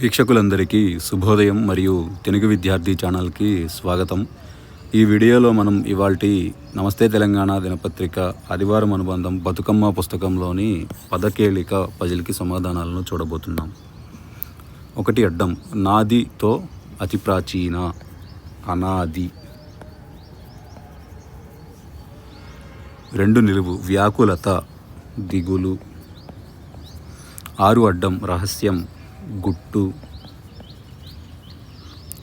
వీక్షకులందరికీ శుభోదయం మరియు తెలుగు విద్యార్థి ఛానల్కి స్వాగతం. ఈ వీడియోలో మనం ఇవాల్టి నమస్తే తెలంగాణ దినపత్రిక ఆదివారం అనుబంధం బతుకమ్మ పుస్తకంలోని పదకేళిక పజిల్కి సమాధానాలను చూడబోతున్నాం. ఒకటి అడ్డం నాదితో అతి ప్రాచీన అనాది. రెండు నిలువు వ్యాకులత దిగులు. ఆరు అడ్డం రహస్యం గుట్టు.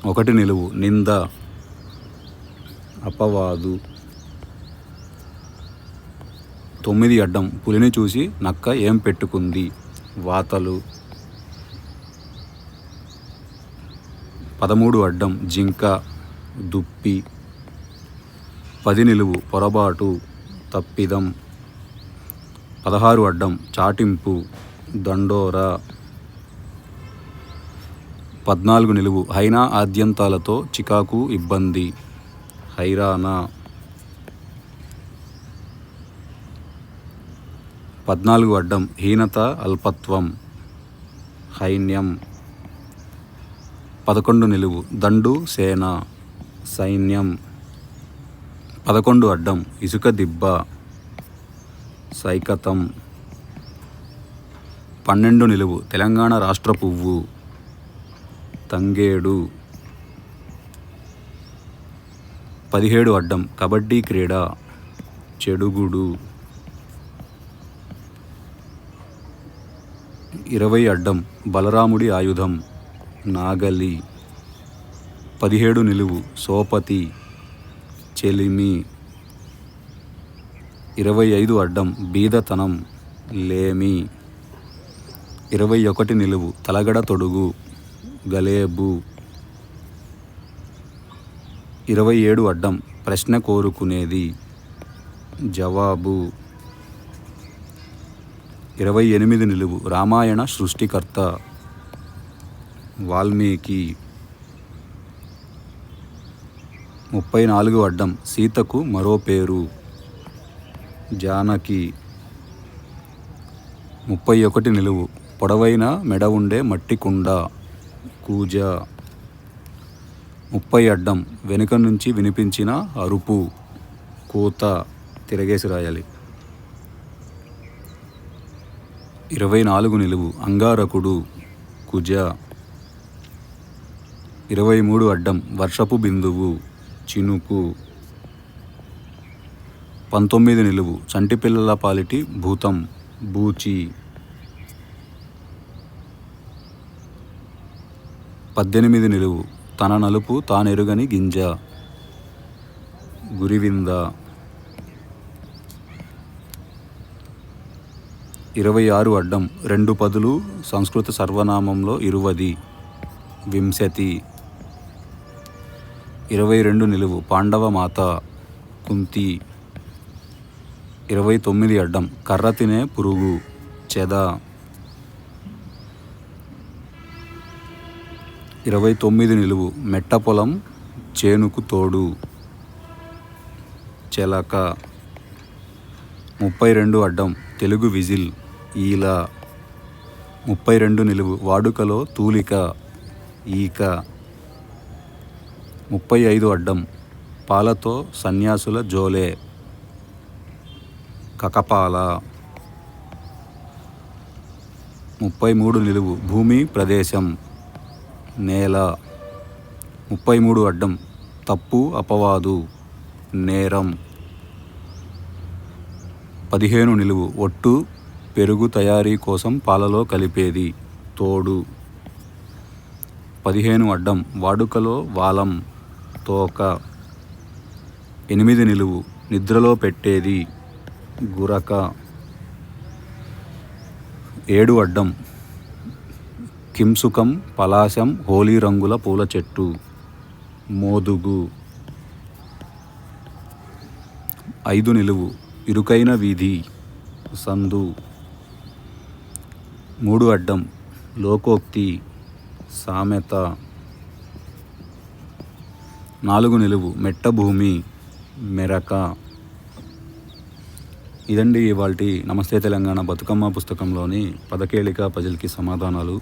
ఒకటి నిలువు నింద అపవాదు. తొమ్మిది అడ్డం పులిని చూసి నక్క ఏం పెట్టుకుంది? వాతలు. పదమూడు అడ్డం జింక దుప్పి. పది నిలువు పొరపాటు తప్పిదం. పదహారు అడ్డం చాటింపు దండోరా. పద్నాలుగు నిలువు. హైనా ఆద్యంతాలతో చికాకు ఇబ్బంది. హైరానా. పద్నాలుగు అడ్డం. హీనత అల్పత్వం. హైన్యం. పదకొండు నిలువు. దండు సేన. సైన్యం. పదకొండు అడ్డం. ఇసుక దిబ్బ. సైకతం. పన్నెండు నిలువు. తెలంగాణ రాష్ట్ర పువ్వు. తంగేడు. పదిహేడు అడ్డం కబడ్డీ క్రీడ చెడుగుడు. ఇరవై అడ్డం బలరాముడి ఆయుధం నాగలి. పదిహేడు నిలువు సోపతి చెలిమి. ఇరవై ఐదు అడ్డం బీదతనం లేమి. ఇరవై ఒకటి నిలువు తలగడ తొడుగు. గలేబు. ఇరవై ఏడు అడ్డం ప్రశ్న కోరుకునేది. జవాబు. ఇరవై ఎనిమిది నిలువు రామాయణ సృష్టికర్త. వాల్మీకి. ముప్పై నాలుగు అడ్డం సీతకు మరో పేరు. జానకి. ముప్పై ఒకటి నిలువు పొడవైన మెడ ఉండే మట్టి కుండ. కూజ ముప్పై అడ్డం వెనుక నుంచి వినిపించిన అరుపు కూత తిరగేసి రాయాలి. ఇరవై నాలుగు నిలువు అంగారకుడు కుజ. ఇరవై మూడు అడ్డం వర్షపు బిందువు చినుకు. పంతొమ్మిది నిలువు చంటిపిల్లల పాలిటి భూతం బూచి. పద్దెనిమిది నిలువు. తన నలుపు తానెరుగని గింజ. గురివింద. ఇరవై ఆరు అడ్డం. రెండు పదులు సంస్కృత సర్వనామంలో ఇరువది. వింశతి. ఇరవై రెండు నిలువు. పాండవ మాత కుంతి. ఇరవై తొమ్మిది అడ్డం. కర్ర తినే పురుగు. చెద. ఇరవై తొమ్మిది నిలువు మెట్ట పొలం చేనుకు తోడు. చెలక. ముప్పై రెండు అడ్డం తెలుగు విజిల్. ఈల. ముప్పై రెండు నిలువు వాడుకలో తూలిక. ఈక. ముప్పై ఐదు అడ్డం పాలతో సన్యాసుల జోలే. కకపాల. ముప్పై మూడు నిలువు భూమి ప్రదేశం. నేల. ముప్పై మూడు అడ్డం. తప్పు అపవాదు. నేరం. పదిహేను నిలువు. ఒట్టు పెరుగు తయారీ కోసం పాలలో కలిపేది. తోడు. పదిహేను అడ్డం. వాడుకలో వాలం. తోక. ఎనిమిది నిలువు. నిద్రలో పెట్టేది. గురక. ఏడు అడ్డం. కింసుకం పలాశం హోలీ రంగుల పూల చెట్టు. మోదుగు. ఐదు నిలువు. ఇరుకైన వీధి. సందు. మూడు అడ్డం. లోకోక్తి. సామెత. నాలుగు నిలువు. మెట్ట భూమి. మెరక. ఇదండి ఇవాళ నమస్తే తెలంగాణ బతుకమ్మ పుస్తకంలోని పదకేళిక పజిల్కి సమాధానాలు.